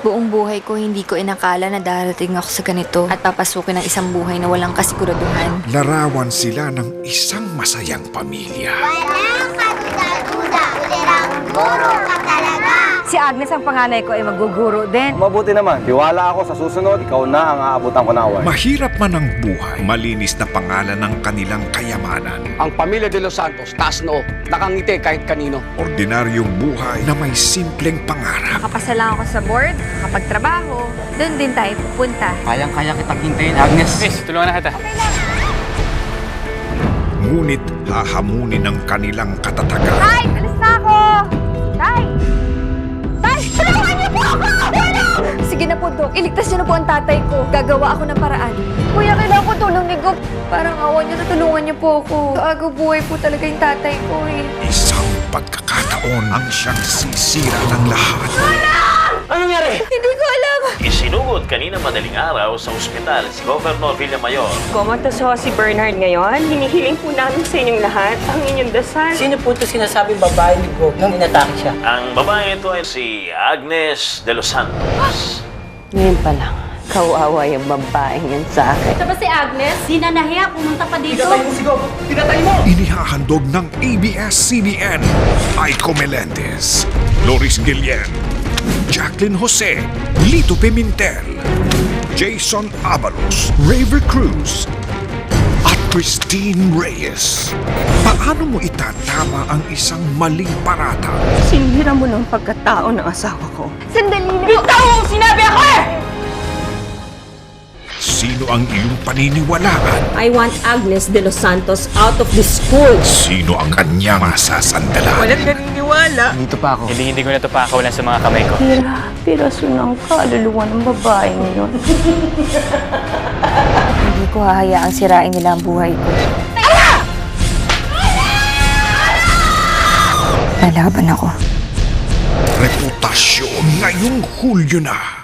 Buong buhay ko hindi ko inakala na darating ako sa ganito at papasukin ng isang buhay na walang kasiguraduhan. Larawan sila ng isang masayang pamilya. Walang kaduda-duda, ulirang guro ka talaga. Si Agnes ang panganay ko ay maguguro din. Mabuti naman, tiwala ako sa susunod, ikaw na ang aabutan ko award. Mahirap man ang buhay, malinis na pangalan ng kanilang kayamanan. Ang pamilya de Los Santos, taas noo, nakangiti kahit kanino. Ordinaryong buhay na may simpleng pangarap. Makapasa lang ako sa board, makapagtrabaho, doon din tayo pupunta. Kayang-kaya kitang hintayin, Agnes. Miss, tulungan na kita. Ngunit hahamunin ng kanilang katatagan. Tay, alis na ako! Iligtas niyo na po ang tatay ko. Gagawa ako ng paraan. Kuya, kailangan ko tulong ni Gop. Parang awa niyo na tulungan niyo po ako. Kaaga buhay po talaga yung tatay ko eh. Isang pagkakataon ang siyang sisira ng lahat. Hindi ko alam. Isinugod kanina madaling araw sa ospital si Governor Villamayor Kumantos ho si Bernard ngayon. Hinihiling po namin sa inyong lahat ang inyong dasal. Sino po ito sinasabing babae ni Gog nang inatake siya? Ang babae ito ay si Agnes de los Santos. Ngayon pa lang, kawawa yung babaeng yan sa akin. Ito ba si Agnes? Di na nahiya. Pumunta pa dito. Inihahandog ng ABS-CBN, Aiko Melendez, Loris Guillen, Jacqueline Jose, Lito Pimentel, Jason Abalos, Raver Cruz, at Christine Reyes. Paano mo itatama ang isang maling parata? Sinira mo ng pagkatao ng asawa ko. Sandali na. Bitaw! Sinabi ako eh! Sino ang iyong paniniwalaan? I want Agnes de los Santos out of this school. Sino ang kanyang masasandalan? Dito pa ako. Hindi, hindi ko na ito pakawalan sa mga kamay ko. Tira, piraso ng kaluluwa ng babaeng yun. Hindi ko hahayaang sirain nila ang buhay ko. Lalaban ako. Reputasyon ngayong Hulyo na.